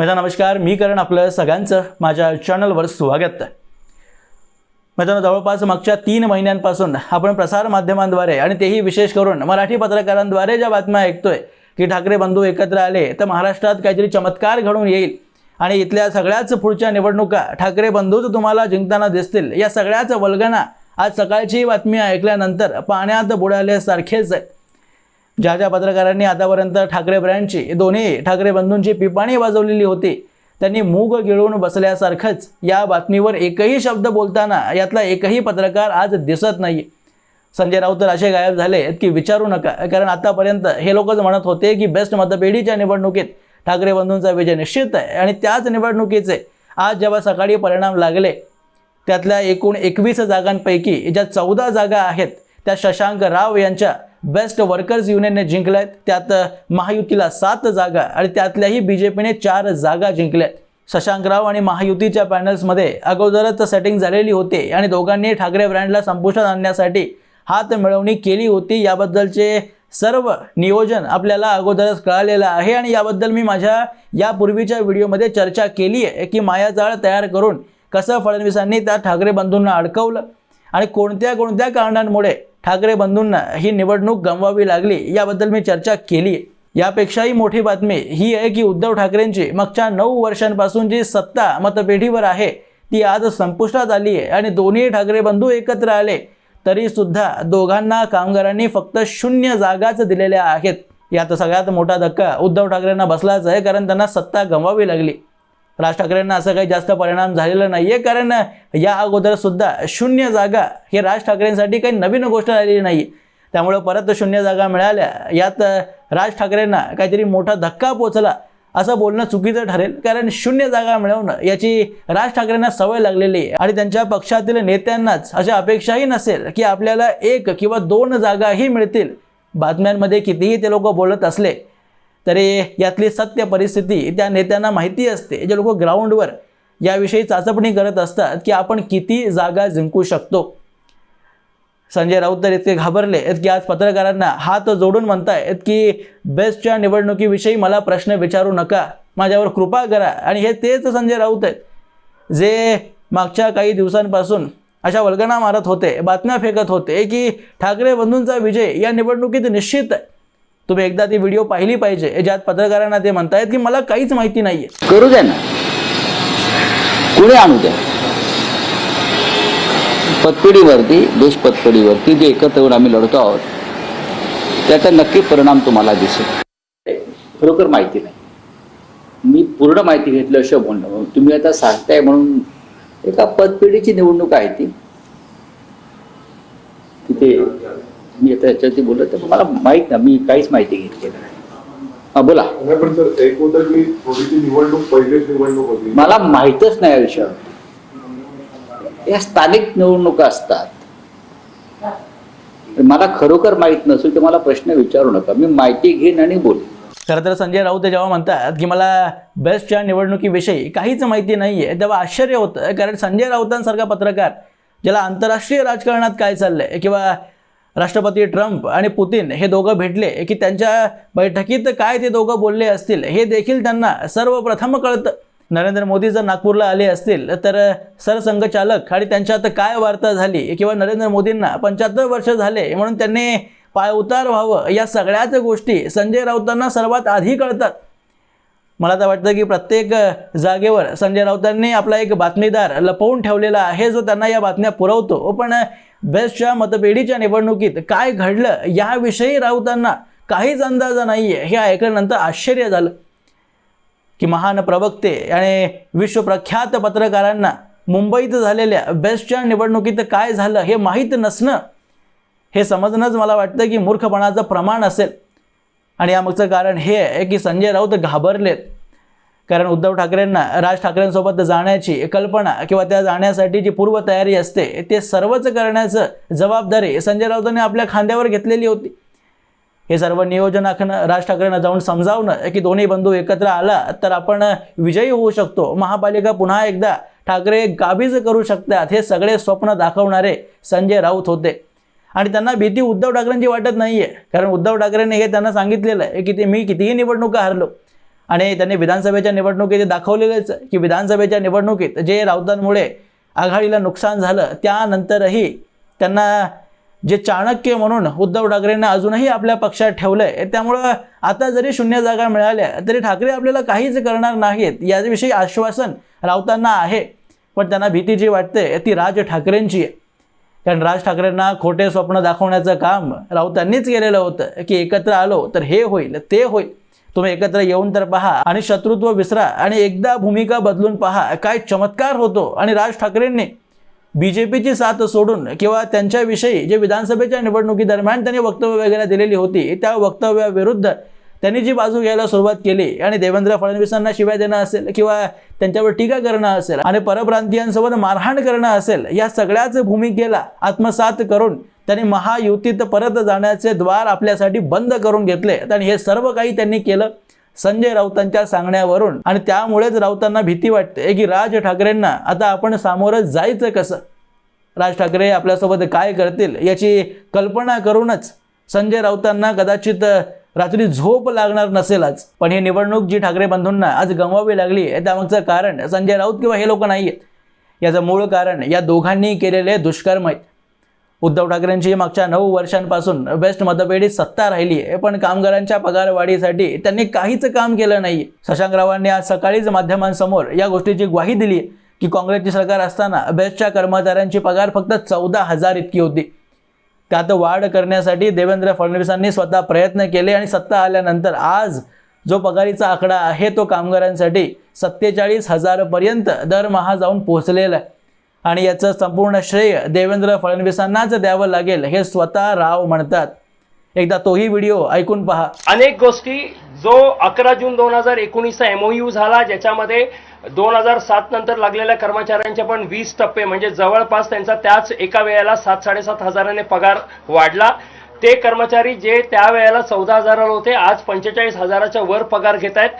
माझा नमस्कार मी करण आपलं सगळ्यांचं माझ्या चॅनलवर स्वागत. आहे जवळपास मागच्या तीन महिन्यांपासून आपण प्रसारमाध्यमांद्वारे आणि तेही विशेष करून मराठी पत्रकारांद्वारे ज्या बातम्या ऐकतोय की ठाकरे बंधू एकत्र आले तर महाराष्ट्रात काहीतरी चमत्कार घडून येईल. आणि इथल्या सगळ्याच पुढच्या निवडणुका ठाकरे बंधूच तुम्हाला जिंकताना दिसतील. या सगळ्याच वल्गना आज सकाळची बातमी ऐकल्यानंतर पाण्यात बुडाल्यासारखेच आहे ज्या ज्या पत्रकारांनी आतापर्यंत ठाकरे ब्रँडची दोन्ही ठाकरे बंधूंची पिपाणी वाजवलेली होती त्यांनी मूग गिळून बसल्यासारखंच या बातमीवर एकही शब्द बोलताना यातला एकही पत्रकार आज दिसत नाही. संजय राऊत तर असे गायब झाले की विचारू नका कारण आतापर्यंत हे लोकच म्हणत होते की बेस्ट मतपेढीच्या निवडणुकीत ठाकरे बंधूंचा विजय निश्चित आहे आणि त्याच निवडणुकीचे आज जेव्हा सकाळी परिणाम लागले त्यातल्या एकूण एकवीस जागांपैकी ज्या चौदा जागा आहेत त्या शशांक राव यांच्या बेस्ट वर्कर्स युनियनने जिंकल्यात त्यात महायुतीला सात जागा आणि त्यातल्याही बी जे पीने चार जागा जिंकल्यात. आहेत राव आणि महायुतीच्या पॅनल्समध्ये अगोदरच सेटिंग झालेली होती आणि दोघांनी ठाकरे ब्रँडला संपुष्टात आणण्यासाठी हात मिळवणी केली होती. याबद्दलचे सर्व नियोजन आपल्याला अगोदरच कळालेलं आहे आणि याबद्दल मी माझ्या यापूर्वीच्या व्हिडिओमध्ये चर्चा केली आहे की मायाजाळ तयार करून कसं फडणवीसांनी त्या ठाकरे बंधूंना अडकवलं आणि कोणत्या कोणत्या कारणांमुळे ठाकरे बंधूंना ही निवडणूक गमवावी लागली याबद्दल मी चर्चा केली. आहे यापेक्षाही मोठी बातमी ही आहे की उद्धव ठाकरेंची मागच्या नऊ वर्षांपासून जी सत्ता मतपेढीवर आहे ती आज संपुष्टात आली आहे आणि दोन्ही ठाकरे बंधू एकत्र आले तरीसुद्धा दोघांना कामगारांनी फक्त शून्य जागाच दिलेल्या आहेत. यात सगळ्यात मोठा धक्का उद्धव ठाकरेंना बसलाच आहे कारण त्यांना सत्ता गमवावी लागली. राज ठाकरेंना असं काही जास्त परिणाम झालेला नाही आहे कारण या अगोदर सुद्धा शून्य जागा हे राज ठाकरेंसाठी काही नवीन गोष्ट आलेली नाही त्यामुळं परत शून्य जागा मिळाल्या यात राज ठाकरेंना काहीतरी मोठा धक्का पोचला असं बोलणं चुकीचं ठरेल कारण शून्य जागा मिळवणं याची राज ठाकरेंना सवय लागलेली आहे. आणि त्यांच्या पक्षातील नेत्यांनाच अशा अपेक्षाही नसेल की आपल्याला एक किंवा दोन जागाही मिळतील. बातम्यांमध्ये कितीही ते लोक बोलत असले तरी यातली सत्य परिस्थिती त्या नेत्यांना माहिती असते. जे लोक ग्राउंडवर याविषयी चाचपणी करत असतात की आपण किती जागा जिंकू शकतो. संजय राऊत तर इतके घाबरले आहेत की आज पत्रकारांना हात जोडून म्हणतायत की बेस्टच्या निवडणुकीविषयी मला प्रश्न विचारू नका माझ्यावर कृपा करा आणि हे तेच संजय राऊत आहेत. जे मागच्या काही दिवसांपासून अशा वल्गना मारत होते बातम्या फेकत होते की ठाकरे बंधूंचा विजय या निवडणुकीत निश्चित आहे. तुम्ही एकदा ती व्हिडिओ पाहिली पाहिजे. ज्यात पत्रकारांना ते म्हणतायत की मला काहीच माहिती नाहीये. करू द्या ना. कुणी आणू द्या? पतपिढीवरती देश पतपिढीवरती जे एकत्र येऊन आम्ही लढतो आहोत त्याचा नक्की परिणाम तुम्हाला दिसेल. खरोखर माहिती नाही. मी पूर्ण माहिती घेतल्याशिवाय बोलणं तुम्ही आता सांगताय म्हणून एका पतपिढीची निवडणूक आहे ती. तिथे मी आता याच्यावरती बोलत तर मला माहीत ना मी काहीच माहिती घेतली नाही. हा बोला. मला माहीतच नाही या विषयावर या स्थानिक निवडणुका असतात. मला खरोखर माहीत नसेल तर मला प्रश्न विचारू नका. मी माहिती घेईन आणि बोलेन. खरं तर संजय राऊत जेव्हा म्हणतात की मला बेस्टच्या निवडणुकीविषयी काहीच माहिती नाही आहे तेव्हा आश्चर्य होतं. कारण संजय राऊतांसारखा पत्रकार ज्याला आंतरराष्ट्रीय राजकारणात काय चाललंय किंवा राष्ट्रपती ट्रम्प आणि पुतीन हे दोघं भेटले की त्यांच्या बैठकीत काय ते दोघं बोलले असतील हे देखील त्यांना सर्वप्रथम कळतं. नरेंद्र मोदी जर नागपूरला आले असतील तर सरसंघचालक आणि त्यांच्यात काय वार्ता झाली किंवा नरेंद्र मोदींना पंच्याहत्तर वर्ष झाले म्हणून त्यांनी पायउतार व्हावं या सगळ्याच गोष्टी संजय राऊतांना सर्वात आधी कळतात. मला तर वाटतं की प्रत्येक जागेवर संजय राऊतांनी आपला एक बातमीदार लपवून ठेवलेला आहे जो त्यांना या बातम्या पुरवतो. पण बेस्टच्या मतपेढीच्या निवडणुकीत काय घडलं याविषयी राऊतांना काहीच अंदाज नाही आहे हे ऐकल्यानंतर आश्चर्य झालं. की महान प्रवक्ते आणि विश्वप्रख्यात पत्रकारांना मुंबईत झालेल्या बेस्टच्या निवडणुकीत काय झालं हे माहीत नसणं हे समजणंच मला वाटतं की मूर्खपणाचं प्रमाण असेल. आणि यामागचं कारण हे आहे की संजय राऊत घाबरलेत. कारण उद्धव ठाकरेंना राज ठाकरेंसोबत जाण्याची कल्पना किंवा त्या जाण्यासाठी जी पूर्वतयारी असते ते सर्वच करण्याचं जबाबदारी संजय राऊतांनी आपल्या खांद्यावर घेतलेली होती. हे सर्व नियोजन आखणं राज ठाकरेंना जाऊन समजावणं की दोन्ही बंधू एकत्र आला तर आपण विजयी होऊ शकतो. महापालिका पुन्हा एकदा ठाकरे गाबीज करू शकतात हे सगळे स्वप्न दाखवणारे संजय राऊत होते. आणि त्यांना भीती उद्धव ठाकरेंची वाटत नाही आहे कारण उद्धव ठाकरेंनी हे त्यांना सांगितलेलं आहे की ते मी कितीही निवडणुका हरलो आणि त्यांनी विधानसभेच्या निवडणुकीत दाखवलेलेच की विधानसभेच्या निवडणुकीत जे राऊतांमुळे आघाडीला नुकसान झालं त्यानंतरही त्यांना जे चाणक्य म्हणून उद्धव ठाकरेंना अजूनही आपल्या पक्षात ठेवलं आहे त्यामुळं आता जरी शून्य जागा मिळाल्या तरी ठाकरे आपल्याला काहीच करणार नाहीत याविषयी आश्वासन राऊतांना आहे. पण त्यांना भीती जी वाटते ती राज ठाकरेंची आहे. कारण राज ठाकरेंना खोटे स्वप्न दाखवण्याचं काम राऊतांनीच केलेलं होतं की एकत्र आलो तर हे होईल ते होईल. तुम्ही एकत्र येऊन तर पहा आणि शत्रुत्व विसरा आणि एकदा भूमिका बदलून पहा काय चमत्कार होतो आणि राज ठाकरेंनी बी जे पीची साथ सोडून किंवा त्यांच्याविषयी जे विधानसभेच्या निवडणुकीदरम्यान त्यांनी वक्तव्य वगैरे दिलेली होती त्या वक्तव्याविरुद्ध त्यांनी जी बाजू घ्यायला सुरुवात केली आणि देवेंद्र फडणवीसांना शिवाय देणं असेल किंवा त्यांच्यावर टीका करणं असेल आणि परप्रांतीयांसोबत मारहाण करणं असेल या सगळ्याच भूमिकेला आत्मसात करून त्यांनी महायुतीत परत जाण्याचे द्वार आपल्यासाठी बंद करून घेतले. आणि हे सर्व काही त्यांनी केलं. संजय राऊतांच्या सांगण्यावरून. आणि त्यामुळेच राऊतांना भीती वाटते की राज ठाकरेंना आता आपण सामोरं जायचं कसं? राज ठाकरे आपल्यासोबत काय करतील याची कल्पना करूनच संजय राऊतांना कदाचित रात्री झोप लागणार नसेलच. पण ही निवडणूक जी ठाकरे बंधूंना आज गमवावी लागली त्यामागचं कारण संजय राऊत किंवा हे लोक नाही आहेत याचं मूळ कारण या दोघांनी केलेले दुष्कर्म आहेत. उद्धव ठाकरेंची मागच्या नऊ वर्षांपासून बेस्ट मतपेढीत सत्ता राहिली आहे पण कामगारांच्या पगारवाढीसाठी त्यांनी काहीच काम केलं नाही. शशांक रावांनी आज सकाळीच माध्यमांसमोर या गोष्टीची ग्वाही दिली की काँग्रेसची सरकार असताना बेस्टच्या कर्मचाऱ्यांची पगार फक्त चौदा हजार इतकी होती. त्यात वाढ करण्यासाठी देवेंद्र फडणवीसांनी स्वतः प्रयत्न केले आणि सत्ता आल्यानंतर आज जो पगारीचा आकडा आहे तो कामगारांसाठी सत्तेचाळीस हजारपर्यंत दरमहा जाऊन पोहोचलेला आहे. आणि याचं संपूर्ण श्रेय देवेंद्र फडणवीसांनाच द्यावं लागेल हे स्वतः राव म्हणतात. एकदा तोही व्हिडिओ ऐकून पहा. अनेक गोष्टी जो अकरा जून दोन हजार एकोणीसचा एमओयू झाला ज्याच्यामध्ये दोन हजार सात नंतर लागलेल्या कर्मचाऱ्यांचे पण वीस टप्पे म्हणजे जवळपास त्यांचा त्याच एका वेळेला सात साडेसात हजाराने पगार वाढला. ते कर्मचारी जे त्यावेळेला चौदा हजाराला होते आज पंचेचाळीस हजाराच्या वर पगार घेत आहेत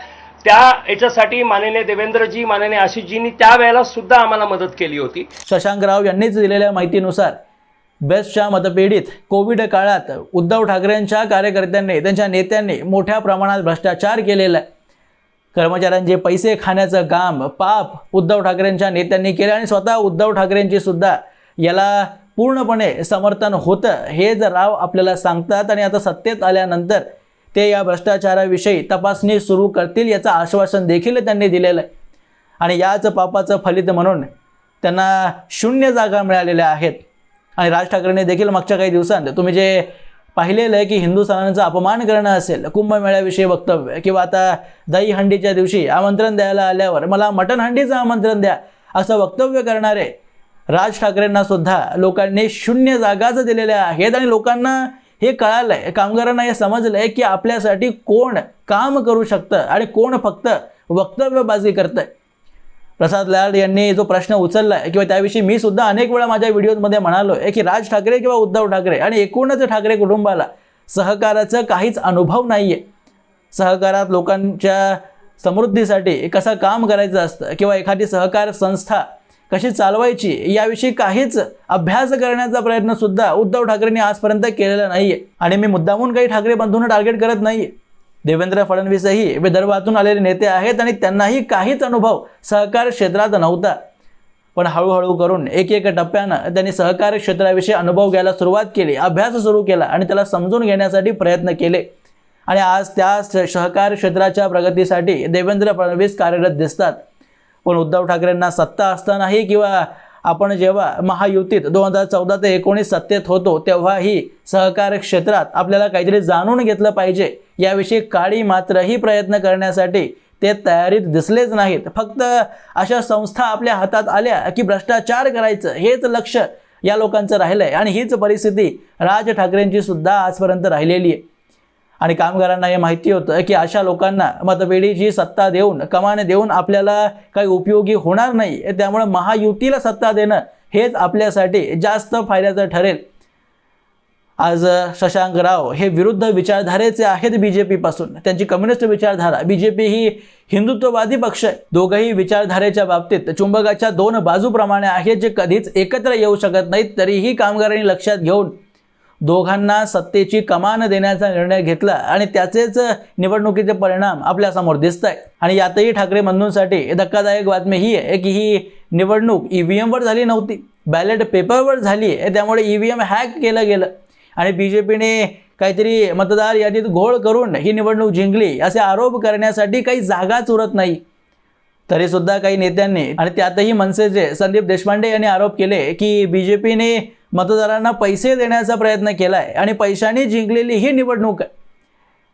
त्या याच्यासाठी माननीय देवेंद्रजी माननीय आशिषजींनी त्यावेळेला सुद्धा आम्हाला मदत केली होती. शशांक राव यांनीच दिलेल्या माहितीनुसार बेस्टच्या मतपेढीत कोविड काळात उद्धव ठाकरेंच्या कार्यकर्त्यांनी त्यांच्या नेत्यांनी मोठ्या प्रमाणात भ्रष्टाचार केलेला आहे. कर्मचाऱ्यांचे पैसे खाण्याचं काम पाप उद्धव ठाकरेंच्या नेत्यांनी केलं आणि स्वतः उद्धव ठाकरेंची सुद्धा याला पूर्णपणे समर्थन होतं हे जर राव आपल्याला सांगतात आणि आता सत्तेत आल्यानंतर ते या भ्रष्टाचाराविषयी तपासणी सुरू करतील याचं आश्वासन देखील त्यांनी दिलेलं आहे. आणि याच पापाचं फलित म्हणून त्यांना शून्य जागा मिळालेल्या आहेत. आणि राज ठाकरेंनी देखील मागच्या काही दिवसांत तुम्ही जे पाहिलेलं आहे की हिंदू सणांचा अपमान करणं असेल कुंभमेळ्याविषयी वक्तव्य किंवा आता दहीहंडीच्या दिवशी आमंत्रण द्यायला आल्यावर मला मटण हंडीचं आमंत्रण द्या असं वक्तव्य करणारे राज ठाकरेंना सुद्धा लोकांनी शून्य जागाच दिलेल्या आहेत. आणि लोकांना हे कळालं आहे कामगारांना हे समजलं आहे की आपल्यासाठी कोण काम करू शकतं आणि कोण फक्त वक्तव्यबाजी करतंय. प्रसाद लाल यांनी जो प्रश्न उचलला आहे किंवा त्याविषयी मी सुद्धा अनेक वेळा माझ्या व्हिडिओमध्ये म्हणालो आहे की राज ठाकरे किंवा उद्धव ठाकरे आणि एकूणच ठाकरे कुटुंबाला सहकाराचं काहीच अनुभव नाही आहे सहकारात लोकांच्या समृद्धीसाठी कसं काम करायचं असतं किंवा एखादी सहकार संस्था कशी चालवायची याविषयी काहीच अभ्यास करण्याचा प्रयत्न सुद्धा उद्धव ठाकरेंनी आजपर्यंत केलेला नाहीये. आणि मी मुद्दामून काही ठाकरे बंधूंना टार्गेट करत नाहीये. देवेंद्र फडणवीसही विदर्भातून आलेले नेते आहेत आणि त्यांनाही काहीच अनुभव सहकार क्षेत्रात नव्हता. पण हळूहळू करून एक एक टप्प्यानं त्यांनी सहकार क्षेत्राविषयी अनुभव घ्यायला सुरुवात केली अभ्यास सुरू केला आणि त्याला समजून घेण्यासाठी प्रयत्न केले. आणि आज त्या सहकार क्षेत्राच्या प्रगतीसाठी देवेंद्र फडणवीस कार्यरत दिसतात. पण उद्धव ठाकरेंना सत्ता असतानाही किंवा आपण जेव्हा महायुतीत दोन हजार चौदा ते एकोणीस सत्तेत होतो तेव्हाही सहकार क्षेत्रात आपल्याला काहीतरी जाणून घेतलं पाहिजे. याविषयी काळी मात्रही प्रयत्न करण्यासाठी ते तयारीत दिसलेच नाहीत. फक्त अशा संस्था आपल्या हातात आल्या की भ्रष्टाचार करायचं हेच लक्ष या लोकांचं राहिलं आहे आणि हीच परिस्थिती राज ठाकरेंची सुद्धा आजपर्यंत राहिलेली आहे. आणि कामगारांना हे माहिती होतं की अशा लोकांना मतपेढीची सत्ता देऊन कमाने देऊन आपल्याला काही उपयोगी होणार नाही त्यामुळे महायुतीला सत्ता देणं हेच आपल्यासाठी जास्त फायद्याचं ठरेल. आज शशांक राव हे विरुद्ध विचारधारेचे आहेत बी जे पीपासून त्यांची कम्युनिस्ट विचारधारा बी जे पी ही हिंदुत्ववादी पक्ष आहे. दोघंही विचारधारेच्या बाबतीत चुंबकाच्या दोन बाजूप्रमाणे आहेत जे कधीच एकत्र येऊ शकत नाहीत तरीही कामगारांनी लक्षात घेऊन दोघांना सत्तेची कमान देण्याचा निर्णय घेतला आणि त्याचेच निवडणुकीचे परिणाम आपल्यासमोर दिसत आहे आणि यातही ठाकरे बंधूंसाठी धक्कादायक बातमी ही आहे की ही निवडणूक ई व्ही एमवर झाली नव्हती. बॅलेट पेपरवर झाली आहे त्यामुळे ई व्ही एम हॅक केलं गेलं. आणि बी जे पीने काहीतरी मतदार यादीत घोळ करून ही निवडणूक जिंकली असे आरोप करण्यासाठी काही जागाच उरत नाही. तरीसुद्धा काही नेत्यांनी आणि त्यातही मनसेचे संदीप देशपांडे यांनी आरोप केले की बी जे पीने मतदारांना पैसे देण्याचा प्रयत्न केला आहे आणि पैशाने जिंकलेली ही निवडणूक आहे.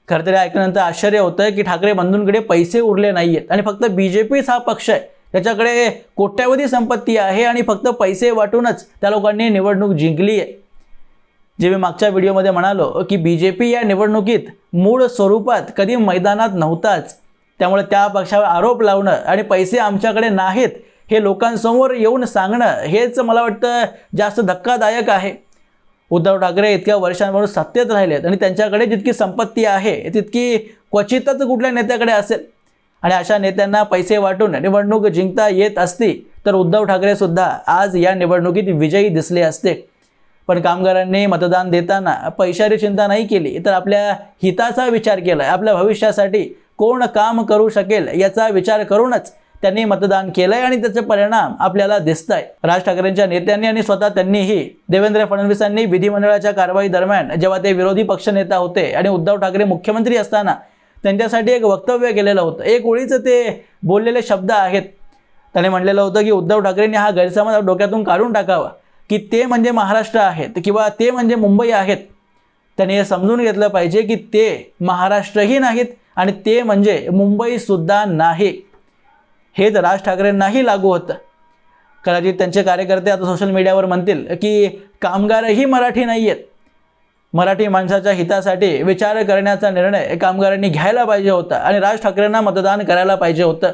खरं तरी ऐकल्यानंतर आश्चर्य होतं की ठाकरे बंधूंकडे पैसे उरले नाही आहेत आणि फक्त बी जे पीच हा पक्ष आहे. त्याच्याकडे कोट्यावधी संपत्ती आहे आणि फक्त पैसे वाटूनच त्या लोकांनी निवडणूक जिंकली आहे. जे मी मागच्या व्हिडिओमध्ये म्हणालो की बी जे पी या निवडणुकीत मूळ स्वरूपात कधी मैदानात नव्हताच. त्यामुळे त्या पक्षावर आरोप लावणं आणि पैसे आमच्याकडे नाहीत हे लोकांसमोर येऊन सांगणं हेच मला वाटतं जास्त धक्कादायक आहे. उद्धव ठाकरे इतक्या वर्षांपासून सत्तेत राहिलेत आणि त्यांच्याकडे जितकी संपत्ती आहे तितकी क्वचितच कुठल्या नेत्याकडे असेल. आणि अशा नेत्यांना पैसे वाटून निवडणूक जिंकता येत असती तर उद्धव ठाकरेसुद्धा आज या निवडणुकीत विजयी दिसले असते. पण कामगारांनी मतदान देताना पैशाची चिंता नाही केली तर आपल्या हिताचा विचार केला आपल्या भविष्यासाठी कोण काम करू शकेल याचा विचार करूनच त्यांनी मतदान केलंय आणि त्याचे परिणाम आपल्याला दिसत आहे राज ठाकरेंच्या नेत्यांनी आणि स्वतः त्यांनीही देवेंद्र फडणवीसांनी विधिमंडळाच्या कारवाई दरम्यान जेव्हा ते विरोधी पक्षनेता होते आणि उद्धव ठाकरे मुख्यमंत्री असताना त्यांच्यासाठी एक वक्तव्य केलेलं होतं. एक ओळीचं ते बोललेले शब्द आहेत. त्याने म्हणलेलं होतं की उद्धव ठाकरेंनी हा गैरसमज डोक्यातून काढून टाकावा की ते म्हणजे महाराष्ट्र आहेत किंवा ते म्हणजे मुंबई आहेत. त्यांनी हे समजून घेतलं पाहिजे की ते महाराष्ट्रही नाहीत आणि ते म्हणजे मुंबईसुद्धा नाही. हेच राज ठाकरेंनाही लागू होतं कदाचित त्यांचे कार्यकर्ते आता सोशल मीडियावर म्हणतील की कामगारही मराठी नाही आहेत मराठी माणसाच्या हितासाठी विचार करण्याचा निर्णय कामगारांनी घ्यायला पाहिजे होता आणि राज ठाकरेंना मतदान करायला पाहिजे होतं.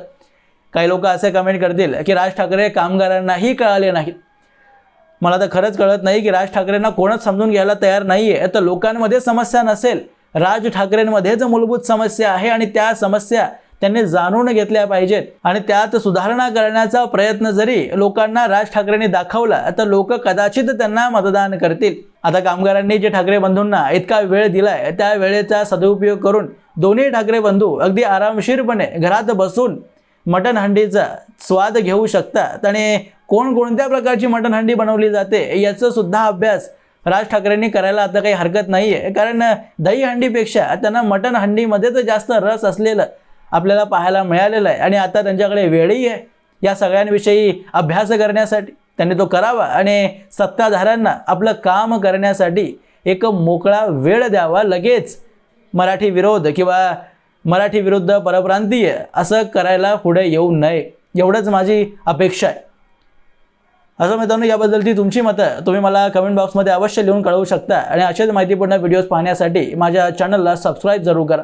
काही लोक असे कमेंट करतील की राज ठाकरे कामगारांनाही कळाले नाहीत. मला तर खरंच कळत नाही की राज ठाकरेंना कोणच समजून घ्यायला तयार नाही आहे तर लोकांमध्ये समस्या नसेल. राज ठाकरेंमध्येच मूलभूत समस्या आहे आणि त्या समस्या त्यांनी जाणून घेतल्या पाहिजेत. आणि त्यात सुधारणा करण्याचा प्रयत्न जरी लोकांना राज ठाकरेंनी दाखवला तर लोक कदाचित त्यांना मतदान करतील. आता कामगारांनी जे ठाकरे बंधूंना इतका वेळ दिलाय त्या वेळेचा सदुपयोग करून दोन्ही ठाकरे बंधू अगदी आरामशीरपणे घरात बसून मटण हंडीचा स्वाद घेऊ शकतात. आणि कोणकोणत्या प्रकारची मटण हंडी बनवली जाते याचा सुद्धा अभ्यास राज ठाकरेंनी करायला आता काही हरकत नाही आहे कारण दही हंडीपेक्षा त्यांना मटण हंडीमध्ये तर जास्त रस असलेलं आपल्याला पाहायला मिळालेलं आहे. आणि आता त्यांच्याकडे वेळही आहे. या सगळ्यांविषयी अभ्यास करण्यासाठी त्यांनी तो करावा आणि सत्ताधाऱ्यांना आपलं काम करण्यासाठी एक मोकळा वेळ द्यावा लगेच. मराठी विरोध किंवा मराठी विरुद्ध परप्रांतीय असं करायला पुढे येऊ नये. एवढंच माझी अपेक्षा आहे. असं मित्रांनो याबद्दलची तुमची मतं तुम्ही मला कमेंट बॉक्समध्ये अवश्य लिहून कळवू शकता. आणि असेच माहितीपूर्ण व्हिडिओज पाहण्यासाठी माझ्या चॅनलला सबस्क्राईब जरूर करा.